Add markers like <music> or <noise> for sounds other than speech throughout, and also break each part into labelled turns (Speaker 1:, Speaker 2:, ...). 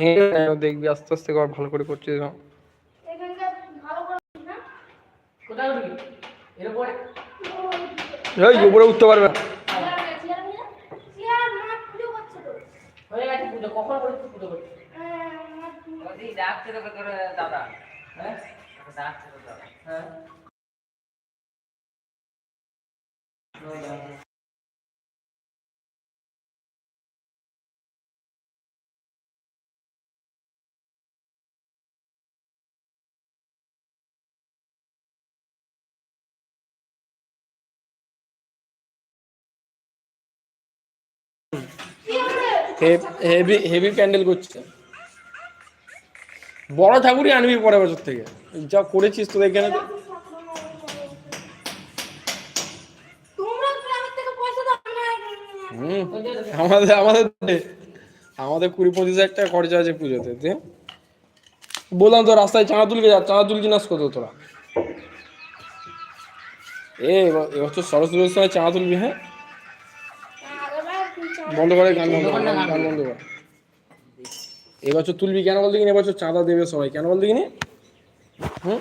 Speaker 1: হ্যাঁ দেখবি আস্তে আস্তে কর ভালো করে করছিস না
Speaker 2: করে না?
Speaker 1: এই উপরে উঠতে পারবে না।
Speaker 2: চেয়ার নেই না? চেয়ার মা পুজো করছে তো
Speaker 3: হয়ে গেছে পুজো কখন করেছিস পুজো করছিস
Speaker 2: হ্যাঁ, মা পুজো-
Speaker 3: ওই ডাকছে তোকে তোর দাদা হ্যাঁ তোকে ডাকছে তোর দাদা হ্যাঁ
Speaker 1: হেভি হেভি প্যান্ডেল করছে। বড় ঠাকুরই আনবি পরের বছর থেকে। যা করেছিস তোদের এখানে আমাদের আমাদের আমাদের কুড়ি পঁচিশ হাজার টাকা খরচা আছে পুজোতে দে। বললাম তো রাস্তায় চাঁদা তুলকে যা চাঁদা তুলকি নাস কত তোরা। এ এবার- এবছর সরস্বতী সময় চাঁদা তুলবি হ্যাঁ? বন্ধ করে গান বন্ধ কর গান বন্ধ কর। এবছর তুলবি কেন বলতে কিনি এবছর চাঁদা দেবে সবাই কেন বলতে কিনি হুম?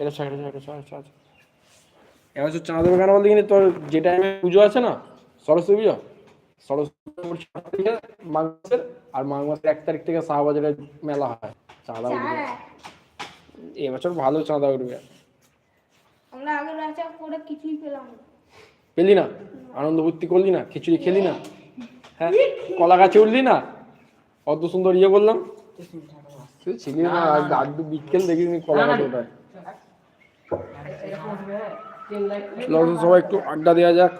Speaker 1: এটা ছাড় ছাড়, ছাড়, ছাড়। এবছর চাঁদা দেবে কেন বলতে কিনি তোর যে টাইমে পুজো আছে না সরস্বতী পুজো? সরস্বতী মাঘ মাসের আর মাঘ মাসের এক তারিখ থেকে শাহবাজারের মেলা হয়। চাঁদা উঠবে। এবছর ভালো চাঁদা উঠবে।
Speaker 2: আমরা আগের রাজা করে কিছুই পেলাম না।
Speaker 1: পেলি না, আনন্দ ভর্তি করলি না, খিচুড়ি খেলি না হ্যাঁ কলা গাছে উঠলি না অত সুন্দর ইয়ে তুই ছিলি না আড্ডু বিকেল দেখিস কলা গাছে ওঠায়। সবাই একটু আড্ডা দেওয়া যাক।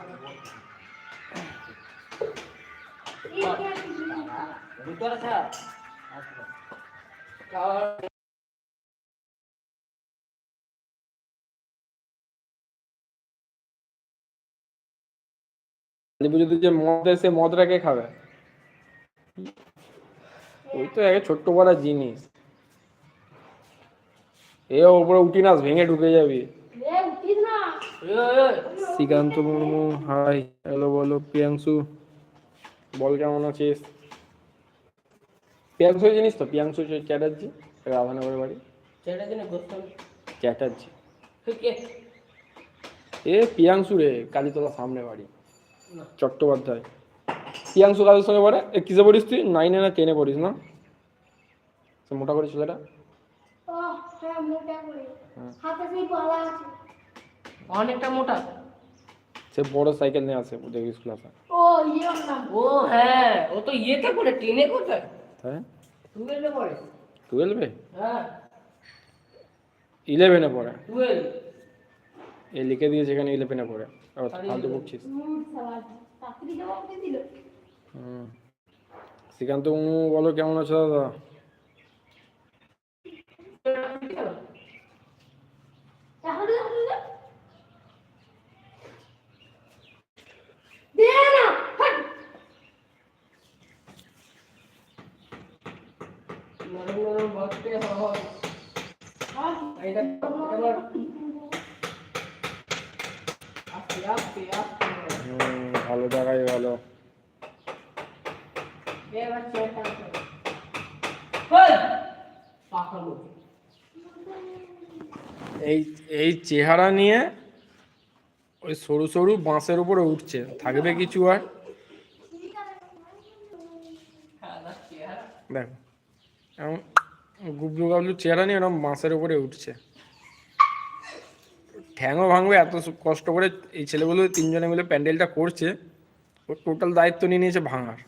Speaker 3: স্যার
Speaker 1: কালী পুজোতে যে মদ এসে মদটা কে খাবে? ওই তো এক ছোট্ট বড় জিনিস। এ ওপরে উঠি না ভেঙে ঢুকে যাবি।
Speaker 2: এ উঠিস না।
Speaker 1: শ্রীকান্ত মুর্মু হাই হ্যালো বলো প্রিয়াংশু বল কেমন আছিস? প্রিয়াংশু জিনিস তো প্রিয়াংশু চ্যাটার্জি রাধানগরের বাড়ি।
Speaker 3: জন্য
Speaker 1: চ্যাটার্জি। এ প্রিয়াংশু রে কালীতলা সামনে বাড়ি। চট্টোপাধ্যায়। প্রিয়াংশু কাদের সঙ্গে পড়ে? এ কিসে পড়িস তুই? নাইনে না টেনে পড়িস না? সে মোটা করে ছেলেটা?
Speaker 2: হ্যাঁ
Speaker 1: হ্যাঁ।
Speaker 3: অনেকটা মোটা।
Speaker 1: সে বড় সাইকেল নিয়ে আসে দেখি স্কুল আসা।
Speaker 2: ও ইয়ে নাম।
Speaker 3: ও হ্যাঁ ও তো ইয়েতে পড়ে টেনে কোথায়?
Speaker 1: তাই
Speaker 3: টুয়েলভে পড়ে।
Speaker 1: টুয়েলভে?
Speaker 3: হ্যাঁ।
Speaker 1: ইলেভেনে পড়ে।
Speaker 3: টুয়েলভ।
Speaker 1: এ লিখে দিয়েছে এখানে ইলেভেনে পড়ে। ফালতু বকছিস। শ্রীকান্ত মুর্মু বলো কেমন আছো দাদা?
Speaker 3: নরম নরম ভক্তে হয়।
Speaker 2: আর
Speaker 3: এটা এবার
Speaker 1: ভালো জায়গায় ভালো এই এই চেহারা নিয়ে ওই সরু সরু বাঁশের উপরে উঠছে। থাকবে কিছু আর। দেখো গুবলু গাবলু চেহারা নিয়ে এরকম বাঁশের উপরে উঠছে। ঠ্যাংও ভাঙবে এত কষ্ট করে এই ছেলেগুলো তিনজনে মিলে প্যান্ডেলটা করছে। ও টোটাল দায়িত্ব নিয়ে নিয়েছে ভাঙার।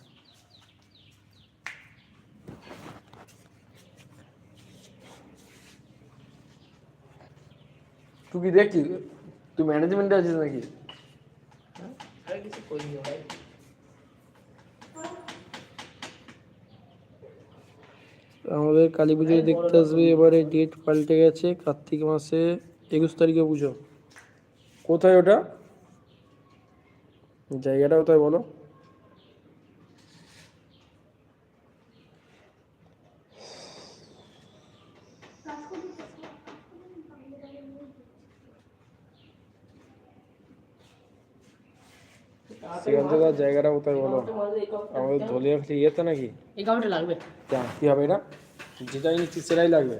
Speaker 1: তুই কি দেখছিস তুই ম্যানেজমেন্টে আছিস নাকি?
Speaker 3: আর কিছু করিনি ভাই
Speaker 1: আমাদের কালী পুজোয় দেখতে আসবে এবারে ডেট পাল্টে গেছে কার্তিক মাসে একুশ তারিখে পুজো। কোথায় ওটা? জায়গাটা কোথায় বলো?
Speaker 3: তাড়াতাড়ি
Speaker 1: শ্রীকান্তদার জায়গাটা কোথায় বলো? আমাদের দলীয় ইয়েতে নাকি?
Speaker 3: এই কাপড়টা লাগবে।
Speaker 1: কি হবে এটা? যেটাই নিচ্ছি সেটাই লাগবে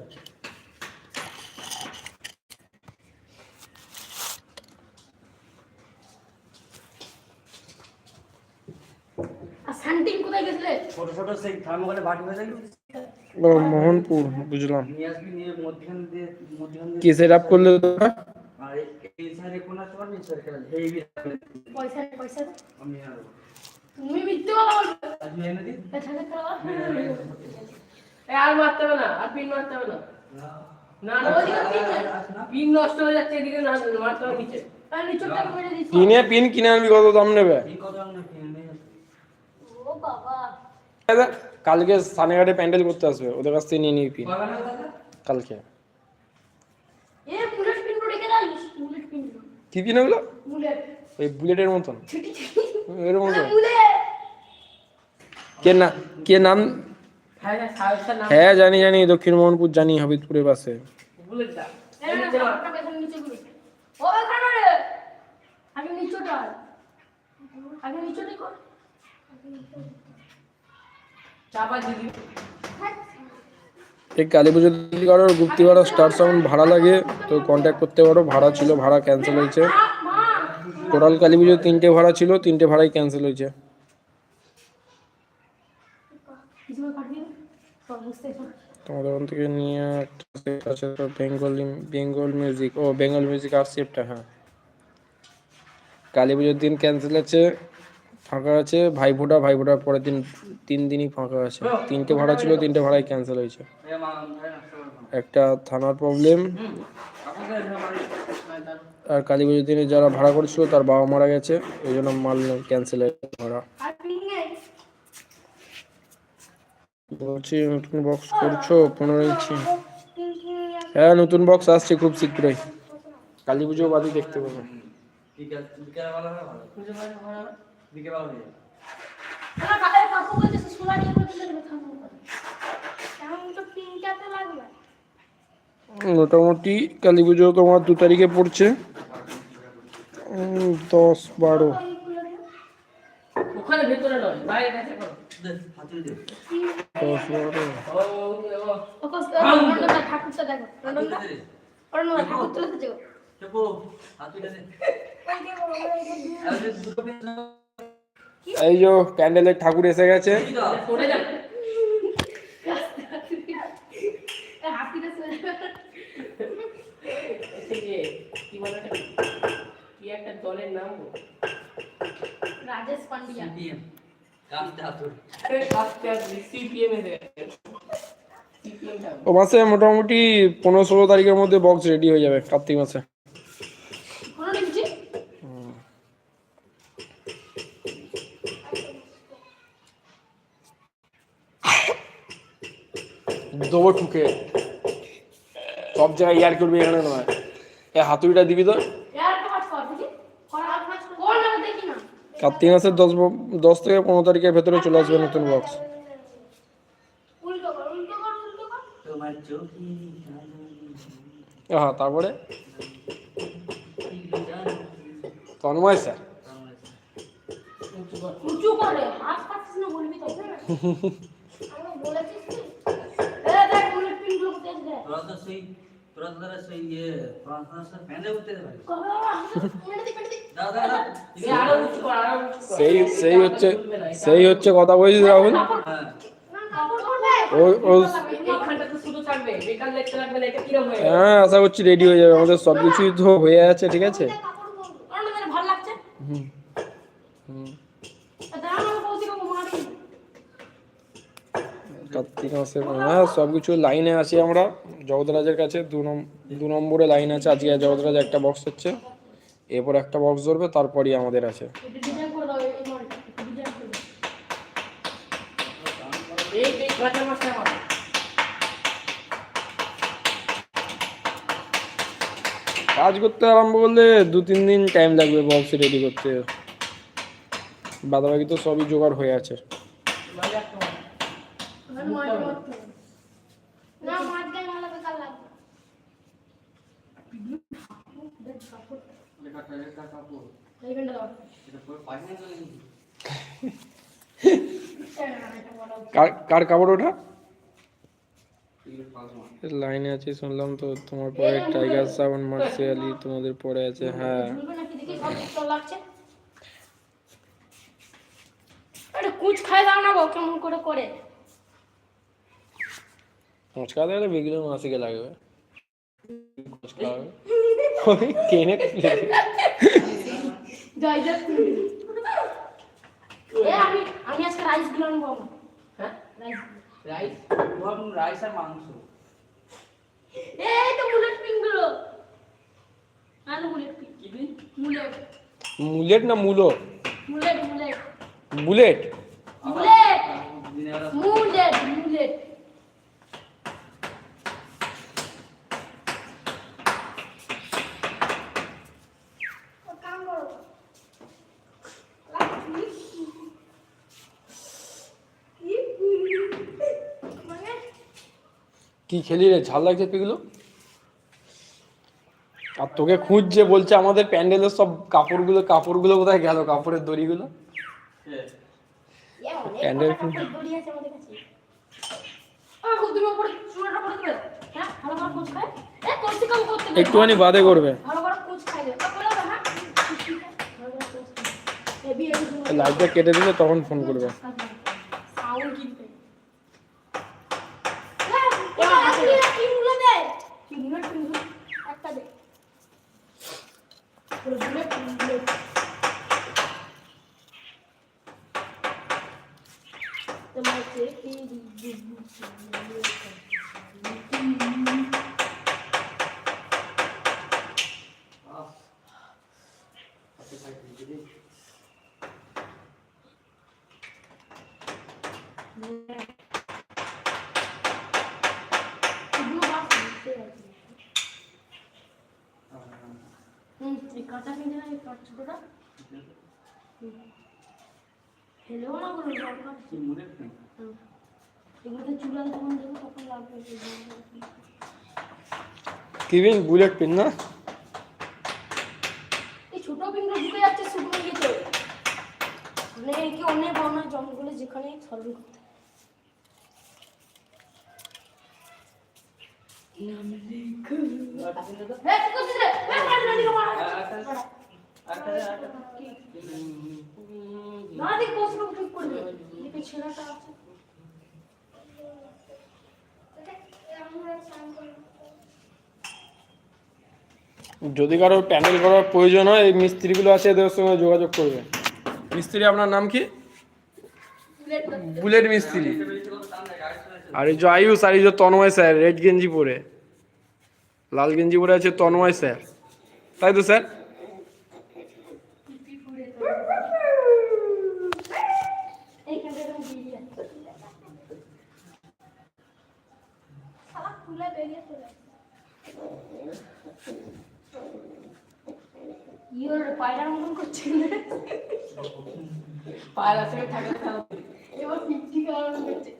Speaker 2: আর শান্তিন কোথায় গেছিলে
Speaker 3: ছোট ছোট সেই থার্মোকলে বাটি হয়ে
Speaker 1: মোহনপুর বুঝলাম। কি সেট আপ করলে
Speaker 2: তুমি মিথ্যে কথা বলবে
Speaker 4: আর মারতে হবে না আর পিন মারতে হবে না।
Speaker 2: পিন
Speaker 4: নষ্ট হয়ে যাচ্ছে এদিকে না মারতে নিচে।
Speaker 2: আর নিচুরটা মেরে দিচ্ছি।
Speaker 1: কিনে পিন কিনে আনবি কত দাম নেবে?
Speaker 3: কত
Speaker 2: ও বাবা
Speaker 1: কালকে সানেঘাটে প্যান্ডেল করতে আসবে ওদের কাছ থেকে নিয়ে নিবি পিন। কালকে। কি পিন ওগুলো?
Speaker 2: বুলেট।
Speaker 1: ওই বুলেটের মতন। এর মতন।
Speaker 2: বুলেট।
Speaker 1: কে না কে নাম?
Speaker 4: হ্যাঁ হ্যাঁ নাম।
Speaker 1: হ্যাঁ জানি জানি দক্ষিণ মোহনপুর জানি হবিবপুরের পাশে।
Speaker 2: আগে নিচুটা। আগে নিচুটাই কর।
Speaker 1: এই কালী পুজো যদি কারোর গুপ্তি ভাড়া স্টার সাউন্ড ভাড়া লাগে, তো কন্ট্যাক্ট করতে পারো, ভাড়া ছিল, ভাড়া ক্যান্সেল হয়েছে। টোটাল কালী পুজো তিনটে ভাড়া ছিল, তিনটে ভাড়াই ক্যান্সেল হয়েছে। তোমাদের ওখান থেকে নিয়ে একটা আছে তো বেঙ্গলি বেঙ্গল মিউজিক ও বেঙ্গল মিউজিক আর সেটটা হ্যাঁ। কালী পুজোর দিন ক্যান্সেল আছে ফাঁকা আছে ভাইফোঁটা ভাইফোঁটার পরের দিন তিন দিনই ফাঁকা আছে। তিনটে ভাড়া ছিল, তিনটে ভাড়াই ক্যান্সেল হয়েছে। একটা থানার প্রবলেম আর কালী পুজোর দিনে যারা ভাড়া করেছিল, তার বাবা মারা গেছে। ওই জন্য মাল ক্যান্সেল ভাড়া। বলছি, নতুন বক্স করছ? পনেরো ইঞ্চি হ্যাঁ নতুন বক্স আসছে খুব শীঘ্রই। কালী পুজো বাদে দেখতে পাবো।
Speaker 2: কাকু বলছে সোলা নিয়ে তো লাগবে।
Speaker 1: মোটামুটি কালী পুজো তোমার দু তারিখে পড়ছে। দশ বারো। দশ বারো।
Speaker 2: ঠাকুরটা দেখো।
Speaker 1: এই যে প্যান্ডেলের ঠাকুর এসে গেছে। ও মাসে মোটামুটি পনেরো ষোলো তারিখের মধ্যে বক্স রেডি হয়ে যাবে কার্তিক মাসে। দেবো ঠুকে সব জায়গায় ইয়ার করবি এখানে নয়। এ হাতুড়িটা দিবি তো কার্তিক মাসের দশ ব- দশ থেকে পনেরো তারিখের ভেতরে চলে আসবে নতুন বক্স হ্যাঁ তারপরে? তন্ময় স্যার।
Speaker 2: উঁচু করে। হাত পাচ্ছিস না বলবি তো <laughs> আমরা বলেছিস কি এ দেখ বুলেট পিনগুলো কোথায় আছে দেখ
Speaker 3: তোরা সেই তোরা সেই ইয়ে পারে
Speaker 1: হচ্ছে সেই হচ্ছে কথা বলছিস রাহুল
Speaker 3: হ্যাঁ
Speaker 1: আশা করছি রেডি হয়ে যাবে আমাদের সব কিছুই তো হয়ে আছে ঠিক আছে? হুম হুম
Speaker 2: দাঁড়ানো আমি পৌঁছে যাব মারি
Speaker 1: কার্তিক মাসের হ্যাঁ সব কিছু লাইনে আছি আমরা। জগৎরাজের কাছে দু দু নম্বরে লাইন আছে। আজকে জগৎরাজ একটা বক্স হচ্ছে এরপর একটা বক্স ধরবে, তারপরই আমাদের আছে। কাজ করতে আরম্ভ করলে দু তিন দিন টাইম লাগবে বক্স রেডি করতে। বাদবাকি তো সবই জোগাড় হয়ে আছে
Speaker 4: বাজার তোমার
Speaker 2: আমি মাছ মারতে হবে। না মাছ গায়ে ভালো বেকার লাগবে। বড়।
Speaker 1: কার কার কাপড় ওটা। লাইনে আছে শুনলাম তো তোমার পরে টাইগার সাউন্ড মার্সিয়ালি তোমাদের পরে আছে হ্যাঁ।
Speaker 2: কুচ খাই দাও না গো কেমন করে করে।
Speaker 1: ফুচকা দিলে বিক্রি মাসিকে লাগবে ফুচকা হবে ওই কেনে খুলে দিবে।
Speaker 2: জয় জয় এ আমি আমি আজকে রাইসগুলো আনব আমার
Speaker 4: হ্যাঁ
Speaker 2: রাইস
Speaker 4: রাইস
Speaker 3: ধরুন রাইস আর মাংস
Speaker 2: এই তো বুলেট পিনগুলো আনো বুলেট পিন
Speaker 3: কি দিন
Speaker 2: বুলেট
Speaker 1: মুলেট না মুলো
Speaker 2: বুলেট বুলেট
Speaker 1: বুলেট
Speaker 2: বুলেট
Speaker 3: দিনের বেলা
Speaker 2: বুলেট বুলেট কাম করো মানে
Speaker 1: কি খেলি রে ঝাল লাগছে পিগুলো? আর তোকে খুঁজছে বলছে আমাদের প্যান্ডেলের সব কাপড়গুলো কাপড়গুলো কোথায় গেল? কাপড়ের দড়িগুলো?
Speaker 2: ইয়া অনেক
Speaker 1: প্যান্ডেল
Speaker 2: কটা কাপড় দড়ি আছে আমাদের কাছে। আ তুমি উপরে চুড়াটা পরে দেবে হ্যাঁ ভালো করে কুচ খায় এ কমসে কম করতে দেবে
Speaker 1: একটুখানি বাদে করবে
Speaker 2: ভালো করে কুচ খাই দেবে বলে দাও হ্যাঁ ভালো করে কুচ খাই হেভি হেভি
Speaker 1: লাইটটা কেটে দিলে তখন ফোন করবে
Speaker 2: সাউন্ড কিনতে হ্যাঁ এটা কি মুলে দে কি মুলে কি মুলে একটা দে পুরো মুলে মুলে তোমাকে কি হুম এই কাঁচা কিনতে না এই কাঁচ ছোটটা হেলেও না কোনো দরকার। এগুলোতে চুলা যখন দেবো তখন লাগবে
Speaker 1: কিবিন বুলেট পিন না
Speaker 2: এই ছোট পিনগুলো ঢুকে যাচ্ছে শুকনো গেছে মানে কি অনেক অনেক জঙ্গলে যেখানে সলভ করতে হয়। হ্যাঁ, না, দেখ, কৌশল ঠিক করবে। দেখে ছেলেটা আছে।
Speaker 1: যদি কারও প্যান্ডেল করার প্রয়োজন হয় এই মিস্ত্রিগুলো আছে এদের সঙ্গে যোগাযোগ করবে। মিস্ত্রি আপনার নাম কি? বুলেট মিস্ত্রি। আর এই যে আয়ুষ আর এই যে তন্ময় স্যার রেড গেঞ্জি পরে। লাল গেঞ্জি পরে আছে তন্ময় স্যার। তাই তো স্যার
Speaker 2: এইখানটা এরকম বেরিয়ে যাচ্ছে। শালা খুলে বেরিয়ে চলে আসছে। ইয়োর পায়রার মতন করছে
Speaker 4: পায়রা থেকে থাকে
Speaker 2: এবার ফিফটি কালার করছে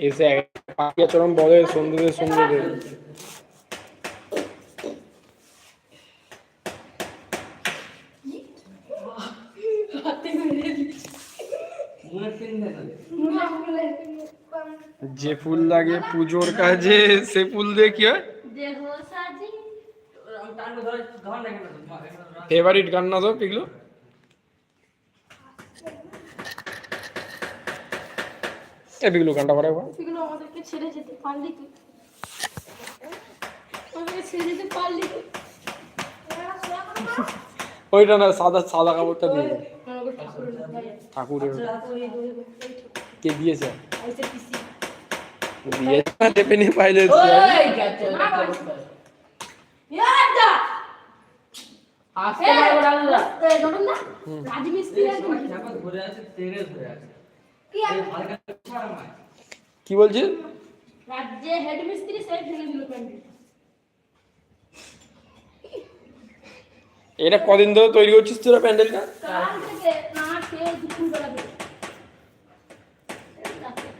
Speaker 1: এসে এক- পাখিয়া বলে সন্ধে দে সন্ধে দে
Speaker 2: হাতে মেরে দিচ্ছে।
Speaker 3: মুড়ে পিন দে না।
Speaker 2: মুখে ফুলে
Speaker 1: যে ফুল লাগে পুজোর কাজে সে ফুল দিয়ে কি হয়। ফেভারিট গান না তো পিগলু এ গানটা করে একবার
Speaker 2: আমাদেরকে ছেড়ে যেতে পারলি তুই। আমাদেরকে ছেড়ে যেতে পারলি তুই।
Speaker 1: ওইটা না সাদা সাদা কাপড়টা দিয়ে
Speaker 2: ঠাকুরের
Speaker 1: কে দিয়েছে? দেবে নি পাইলে
Speaker 4: আসতে পারব না
Speaker 2: রাজমিস্ত্রি
Speaker 3: আছে, ধরে আছে।
Speaker 2: কি রাজ্যে সেই ভেঙে দিল
Speaker 1: এটা কদিন ধরে তৈরি করছিস তোরা প্যান্ডেলটা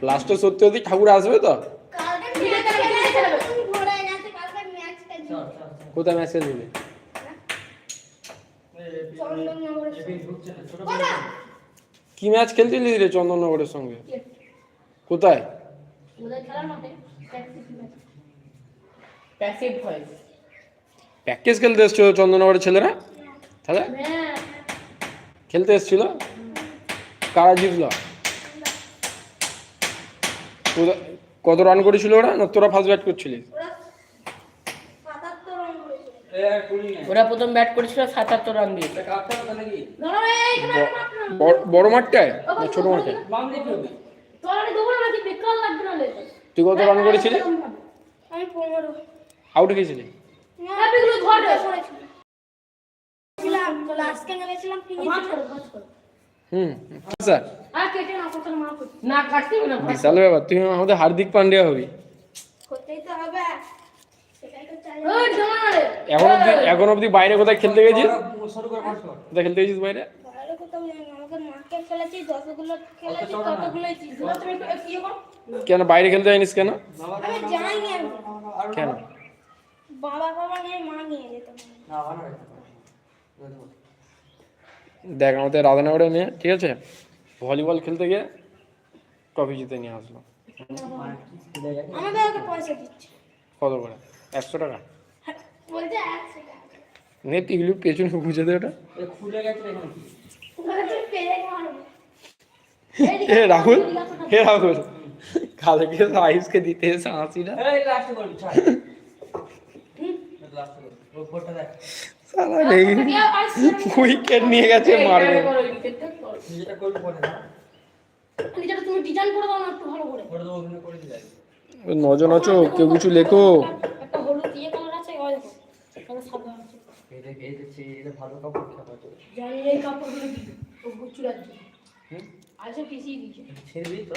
Speaker 1: লাস্টে সত্যি সত্যি ঠাকুর আসবে তো
Speaker 2: কালকে
Speaker 4: নিজে
Speaker 2: ম্যাচ
Speaker 4: খেলে, খেলবে।
Speaker 2: তুমি ঘোড়া গেছে কালকে ম্যাচ খেলছি
Speaker 3: চল চল চল
Speaker 1: কোথায় ম্যাচ
Speaker 2: কথা
Speaker 1: কি ম্যাচ খেলছিলি রে চন্দননগরের সঙ্গে কোথায়?
Speaker 2: প্র্যাকটিস
Speaker 1: খেলতে এসছিল চন্দননগরের ছেলেরা? তাহলে?
Speaker 2: হ্যাঁ।
Speaker 1: খেলতে এসছিল? কারা জিতলো? কোথা- কত রান করেছিল ওরা? না তোরা ফার্স্ট ব্যাট করছিলিস?
Speaker 2: ওরা সাতাত্তর রান করেছে
Speaker 3: এ কুড়ি না
Speaker 4: ওরা প্রথম ব্যাট করেছিল সাতাত্তর রান দিয়ে।
Speaker 1: বড়- বড় মাঠটায়? না ছোট মাঠে? তুই কত রান করেছিলি?
Speaker 2: আমি
Speaker 1: আউট গেছিলি
Speaker 2: হ্যাঁ না
Speaker 1: বিশাল ব্যাপার তুই আমাদের হার্দিক পান্ডিয়া হবি। এখন অব্দি এখন অব্দি বাইরে কোথায় খেলতে গেছিস? কোথায় খেলতে গেছিস বাইরে? কেন বাইরে খেলতে যাইনিস কেন? কেন?
Speaker 2: বাবা বাবা নিয়ে মা নিয়ে যেত
Speaker 3: না ভালো হয়েছে
Speaker 1: দেখ আমাদের রাধানগরে নিয়ে ঠিক আছে? ভলিবল খেলতে গিয়ে ট্রফি জিতে নিয়ে আসলো। কত করে? একশো টাকা?
Speaker 2: টাকা।
Speaker 1: নে টিগলু পেছনে বুঝে দে ওটা।
Speaker 3: খুলে গেছে
Speaker 1: এ রাহুল? হে রাহুল। কালকে আয়ুষকে দিতে এসে সালা নেই উইকেট নিয়ে গেছে মারবে।
Speaker 3: যেটা করবি না।
Speaker 2: নিজেটা তুমি ডিজাইন করে দাও না একটু ভালো করে।
Speaker 3: ফটো তো অভিনয় করে দিলাই
Speaker 1: নজন আছো কেউ কিছু লেখো।
Speaker 2: একটা হলুদ কালার আছে।
Speaker 3: এই দেখছি এটা ভালো কাপড় খাওয়া তো
Speaker 2: জানি এই কাপড়গুলো কি আছে পিসি
Speaker 3: ছেড়ে দিই তো।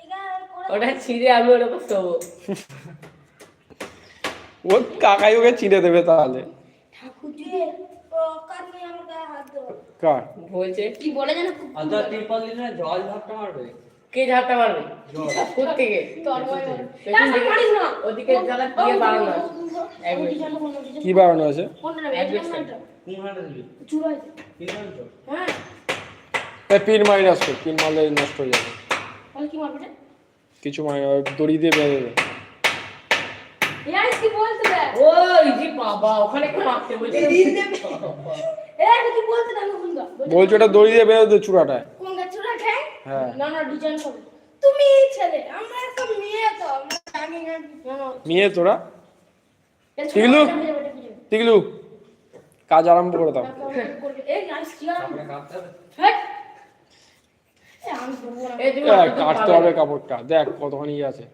Speaker 2: এটা
Speaker 4: ওটা ছিঁড়ে আমি ওটা করতে হব
Speaker 1: ও কাকাই ওকে চিনে দেবে তাহলে।
Speaker 2: কার
Speaker 4: বলছে
Speaker 2: কি বলে জানো
Speaker 3: জল ঝাপটা মারবে।
Speaker 4: কে ঝাপটা মারবে কোথেকে ওদিকে।
Speaker 1: কি বাড়ানো আছে
Speaker 2: হ্যাঁ
Speaker 1: পিন মারি নষ্ট পিন মারলে নষ্ট হয়ে যাবে কিছু মারি না, ওই দড়ি দিয়ে বেঁধে দেবে
Speaker 4: বলছে
Speaker 1: ওটা দড়ি দিয়ে বেঁধে দে চূড়াটায়
Speaker 2: খায়
Speaker 1: হ্যাঁ।
Speaker 2: না না ডিজাইন করবে তুমি ছেলে আমরা সব মেয়ে তো আমরা জানি না।
Speaker 1: তোরা?
Speaker 2: মেয়ে বেটে বুঝে।
Speaker 1: টিকলু কাজ আরম্ভ করে দাও।
Speaker 3: কাটতে হবে।
Speaker 1: কাপড়টা। দেখ কতখানি ইয়ে আছে।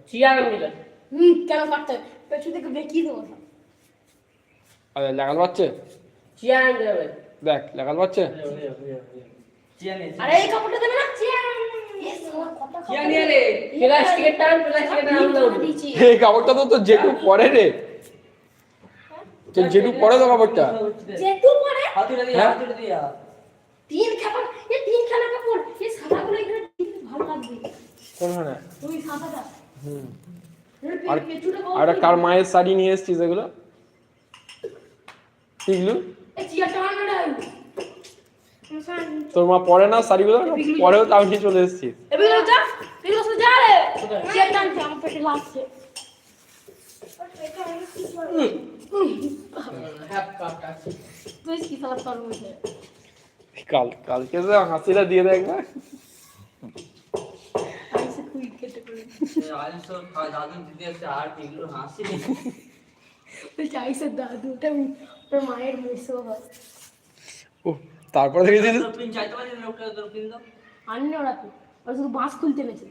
Speaker 2: হুম কেন কাটতে পেছু থেকে বেঁকিয়ে দেবো
Speaker 1: আরে লাগাল পাচ্ছে
Speaker 4: চেয়ার আনতে হবে।
Speaker 1: দেখ লাগাল পাচ্ছে
Speaker 2: আরে এই কাপড়টা দেবে না চেয়ার।
Speaker 1: এই কাপড়টা তো পরে রে। পরে তো কাপড়টা।
Speaker 2: পরে?
Speaker 1: হ্যাঁ?
Speaker 3: হাতুড়ে দিয়া।
Speaker 2: তিন খাপা এ তিন খানা কাপড় এ সাদাগুলো এখানে ভালো লাগবে।
Speaker 1: কোনখানে?
Speaker 2: ওই সাদাটা।
Speaker 1: হুম। আর কার মায়ের শাড়ি নিয়ে এসছিস এগুলো? টিকলু
Speaker 2: এই চেয়ারটা আনবে না
Speaker 1: তোর মা পরে না? শাড়িগুলো পরেও তাও নিয়ে চলে এসছিস
Speaker 2: এগুলো যা এগুলো সব যা রে। চেয়ারটা আনছে আমার পেটে লাগছে। কি
Speaker 1: কাল কালকে যে হাসিটা দিয়ে দেখ না
Speaker 3: তো
Speaker 2: দাদুটা মায়ের মেসো হয়।
Speaker 1: তারপরে দেখেছিস?
Speaker 3: তোর পিন চাইতে পারি লোকটা তোর পিন দাও
Speaker 2: আননি ওরা ওরা শুধু বাঁশ খুলতে এনেছে।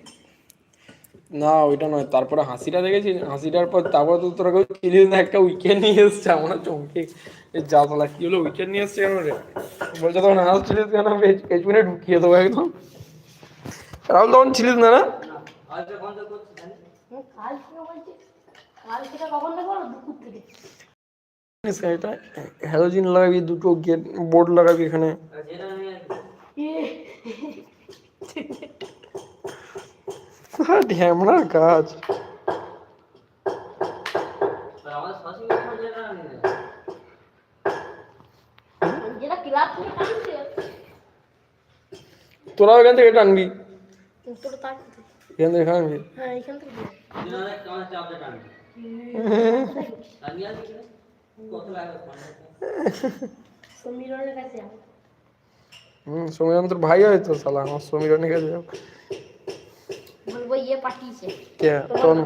Speaker 1: না ওইটা নয় তারপরে হাসিটা দেখেছি হাসিটার পর তারপরে তো তোরা কেউ চিনিস না একটা উইকেট নিয়ে এসছে আমরা চমকে। এ যা তোলা কি হলো উইকেট নিয়ে এসছে কেন রে? বলছে তখন হাসছিলিস কেন? পেছ- পেছনে ঢুকিয়ে দেবো একদম। রাহুল তখন ছিলিস না না?
Speaker 2: বলছি। কাল থেকে কখন দেখো দুপুর থেকে।
Speaker 1: জানিস না এটা হ্যালোজিন লাগাবি দুটো গেট বোর্ড লাগাবি এখানে
Speaker 3: আর যেটা নিয়ে
Speaker 1: ঢ্যামড়ার কাজ
Speaker 3: আর আমাদের সসি মিশ্র যেটা নিয়ে
Speaker 2: যেটা ক্লাব থেকে টানছে
Speaker 1: তোরা ওখান থেকে টানবি
Speaker 2: তোর তার
Speaker 1: এখান থেকে এখানে আনবি
Speaker 2: হ্যাঁ এখান থেকে দে।
Speaker 3: দিন অনেক কেমন চাপতে টানবে আর নিয়ে আসবি কিনা? কত লাগবে
Speaker 2: সমীরনের কাছে যাব
Speaker 1: হুম সমীরন তোর ভাই হয়তো শালা আমার সমীরনের কাছে যাও
Speaker 2: বলব ইয়ে পাঠিয়েছে
Speaker 1: কে তন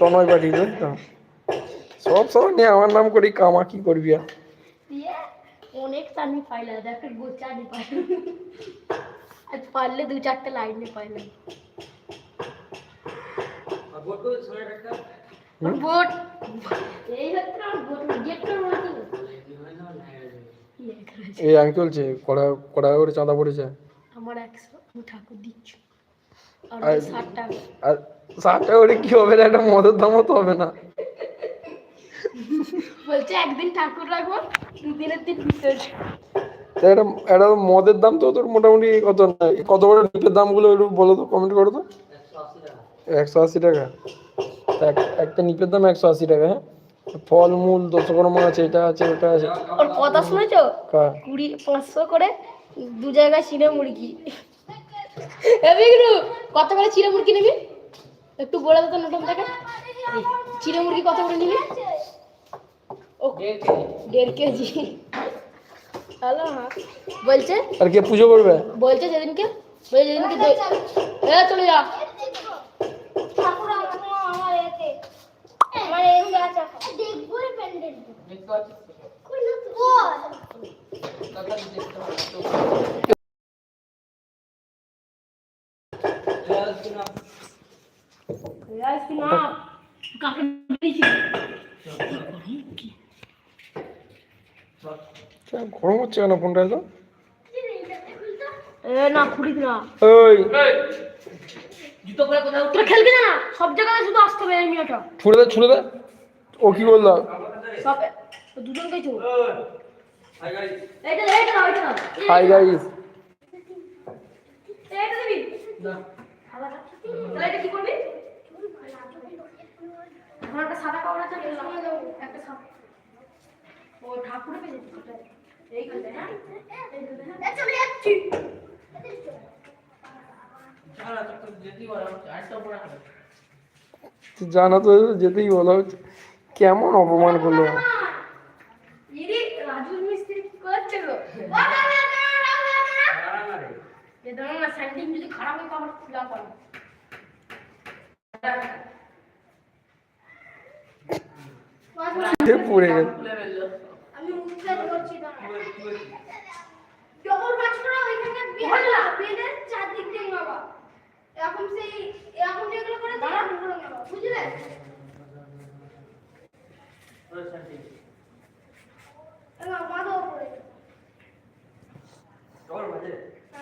Speaker 1: তনয় পাঠিয়ে দেয় তো সব সময় নিয়ে আমার নাম করি কামা কি করবি আর
Speaker 2: দিয়ে অনেক টানি পাইলা দেখে গোচা নি পাইলা আজ পারলে দু চারটে লাইন নি পাইলা
Speaker 3: আর বোট করে সময় একটা
Speaker 2: বোট। এই না
Speaker 1: আমি চলছে কড়া কড়া করে চাঁদা পড়েছে।
Speaker 2: আমার একশো ঠাকুর দিচ্ছি। আর ষাট টাকা
Speaker 1: আর ষাট টাকা করে কি হবে রে একটা মদের দামও তো হবে না।
Speaker 2: বলছে একদিন ঠাকুর রাখব দুদিনের দিন বিসর্জন
Speaker 1: তা একটা একটা মদের দাম তো তোর মোটামুটি কত না কত করে নিপের দামগুলো একটু বলো তো কমেন্ট করো তো।
Speaker 3: একশো আশি টাকা।
Speaker 1: একটা নিপের দাম একশো আশি টাকা হ্যাঁ? ফলমূল দশকর্মা আছে এটা আছে ওটা আছে।
Speaker 2: ওর কথা শুনেছো? কুড়ি পাঁচশো করে দু জায়গায় চিড়ে মুরগি। কত করে চিড়ে মুরগি নিবি? একটু বলে দে তো নতুন থেকে চিড়ে মুরগি কত করে নিবি? ও দেড় কেজি। হ্যালো হ্যাঁ বলছে?
Speaker 1: আর কে পুজো করবে?
Speaker 2: বলছে যেদিনকে বলছে এ চলে যা
Speaker 5: ঠাকুর আমার আমার এতে আমার এই গাছ দেখব রে প্যান্ডেল
Speaker 4: তো? দেখতে
Speaker 2: না কাকে
Speaker 1: গরম হচ্ছে কেন? ফোনটা তো
Speaker 2: এ না খুঁড়িস না।
Speaker 1: ওই
Speaker 4: জুতো পরে কোথাও
Speaker 2: তোরা খেলবি না না। সব জায়গায় শুধু আসতে হবে এই মেয়েটা।
Speaker 1: ছুড়ে দে ছুড়ে দে। ও কি বলল
Speaker 2: সব দুজনকে চুল
Speaker 3: গাইস
Speaker 2: এইটা এইটা দাও এইটা দাও।
Speaker 1: হাই গাইস
Speaker 2: এইটা দিবি?
Speaker 4: না।
Speaker 2: তাহলে এটা কি করবি? আমার একটা সাদা কাপড় আছে একটা সাদা। ও ঠাকুরের কাছে এইখানটা?
Speaker 5: চলে যাচ্ছি
Speaker 4: ছাড়া তো তোর যেতেই বলা হচ্ছে আরেকটা পরে হবে
Speaker 1: জানা তো যেতেই বলা হচ্ছে কেমন অপমান করল।
Speaker 2: পড়ে
Speaker 1: গেল
Speaker 5: আমি আপনি সেই এখন যেগুলো করে দাঁড়ান বুঝলেন মাথা উপরে। তোর মাঝে